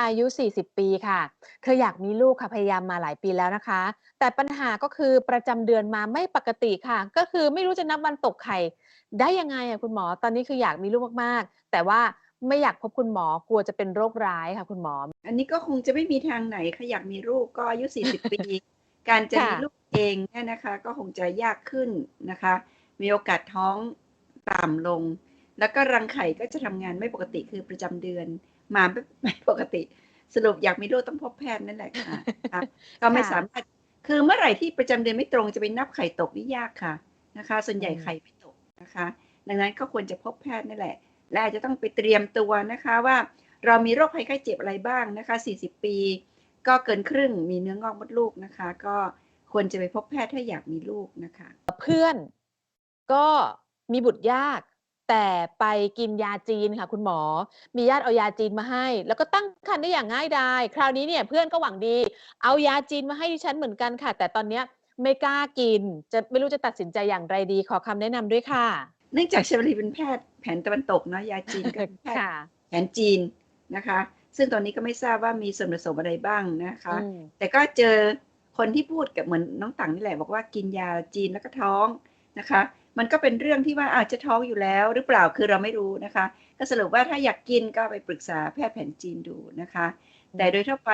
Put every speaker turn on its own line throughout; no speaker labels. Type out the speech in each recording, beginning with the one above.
อายุ 40 ปีค่ะเคยอยากมีลูกค่ะพยายามมาหลายปีแล้วนะคะ แต่ปัญหาก็คือประจำเดือนมาไม่ปกติค่ะ ก็คือไม่รู้จะนับวันตกไข่ได้ยังไงอะคุณหมอ ตอนนี้คืออยากมีลูกมากๆ แต่ว่าไม่อยากพบคุณหมอกลัวจะเป็นโรคร้ายค่ะ คุณหมอ
อันนี้ก็คงจะไม่มีทางไหนค่ะอยากมีลูกก็อายุ 40 ปี การจะ
ค่ะ
มีลูกเองเนี่ยนะคะ ก็คงจะยากขึ้นนะคะ มีโอกาสท้องต่ำลง แล้วก็รังไข่ก็จะทำงานไม่ปกติคือประจำเดือน มาไม่ไม่ปกติ สรุปอยากมีลูกต้องพบแพทย์นั่นแหละค่ะนะคะก็ไม่
ค่ะ
สามารถคือเมื่อไหร่ที่ประจำเดือนไม่ตรงจะไปนับไข่ตกนี่ยากค่ะนะคะ ส่วนใหญ่
อืม
ไข่ไม่ตกนะคะ ดังนั้นก็ควรจะพบแพทย์นั่นแหละ และอาจจะต้องไปเตรียมตัวนะคะว่าเรามีโรคภัยไข้เจ็บอะไรบ้างนะคะ 40 ปี ก็เกินครึ่งมีเนื้องอกมดลูกนะคะ ก็ควรจะไปพบแพทย์ถ้าอยากมีลูกนะคะ
เพื่อนก็มีบุตรยาก แต่ไปกินยาจีนค่ะ คุณหมอ มีญาติเอายาจีนมาให้ แล้วก็ตั้งครรภ์ได้อย่างง่ายดายคราวนี้เนี่ยเพื่อนก็หวังดี เอายาจีนมาให้ดิฉันเหมือนกันค่ะ แต่ตอนเนี้ยไม่กล้ากิน จะไม่รู้จะตัดสินใจอย่างไรดี ขอคำแนะนำด้วยค่ะ
เนื่องจากเชฟรีเป็นแพทย์แผนตะวันตกเนาะยาจีนก็เป็นแพทย์
ค่ะ
แผนจีนนะคะ ซึ่งตอนนี้ก็ไม่ทราบว่ามีส่วนผสมอะไรบ้างนะคะ
อืม
แต่ก็เจอคนที่พูดกับเหมือนน้องตังนี่แหละบอกว่ากินยาจีนแล้วก็ท้องนะคะ มันก็เป็นเรื่องที่ว่าอาจจะท้องอยู่แล้ว หรือเปล่าคือเราไม่รู้นะคะ ก็สรุปว่าถ้าอยากกินก็ไปปรึกษาแพทย์แผนจีนดูนะคะ แต่โดยทั่วไป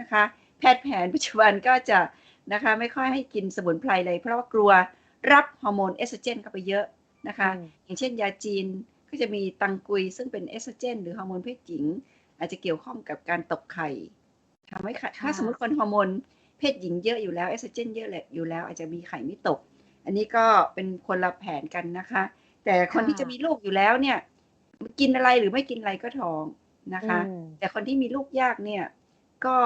นะคะ แพทย์แผนปัจจุบันก็จะนะคะไม่ค่อยให้กินสมุนไพรเลย เพราะว่ากลัวรับฮอร์โมนเอสโตรเจนเข้าไปเยอะนะคะ
อืม
อย่างเช่นยาจีนก็จะมีตังกุยซึ่งเป็นเอสโตรเจน หรือฮอร์โมนเพศหญิง อาจจะเกี่ยวข้องกับการตกไข่ทำให้ไข่ถ้าสมมติคนฮอร์โมนเพศหญิงเยอะอยู่แล้วเอสโตรเจนเยอะแหละอยู่แล้วอาจจะมีไข่ไม่ตก อันนี้ก็เป็นคนละแผนกันนะคะ แต่คนที่
ค่ะ
จะมีลูกอยู่แล้วเนี่ย กินอะไรหรือไม่กินอะไรก็ท้องนะคะ
อืม
แต่คนที่มีลูกยากเนี่ย ก็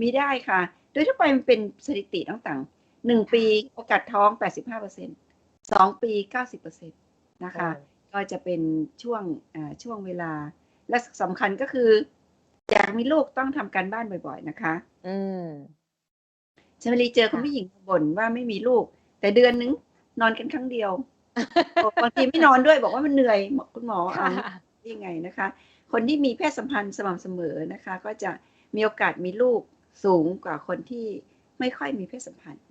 มีได้ค่ะ โดยทั่วไปมันเป็นสถิติต่างๆหนึ่งปีโอกาสท้อง 85เปอร์เซ็นต์สองปี 90เปอร์เซ็นต์นะคะ ก็จะเป็นช่วงอ่าช่วงเวลา และสำคัญก็คือ อยากมีลูกต้องทำการบ้านบ่อยๆนะคะ
อืม
ชมรีเจอคุณ
ค่ะ
ผู้หญิงบ่นว่าไม่มีลูก แต่เดือนนึงนอนกันครั้งเดียวบางทีไม่นอนด้วยบอกว่ามันเหนื่อยบอกคุณหมอเอา
ค่ะ
ยังไงนะคะ คนที่มีเพศสัมพันธ์สม่ำเสมอนะคะ ก็จะมีโอกาสมีลูกสูงกว่าคนที่ไม่ค่อยมีเพศสัมพันธ์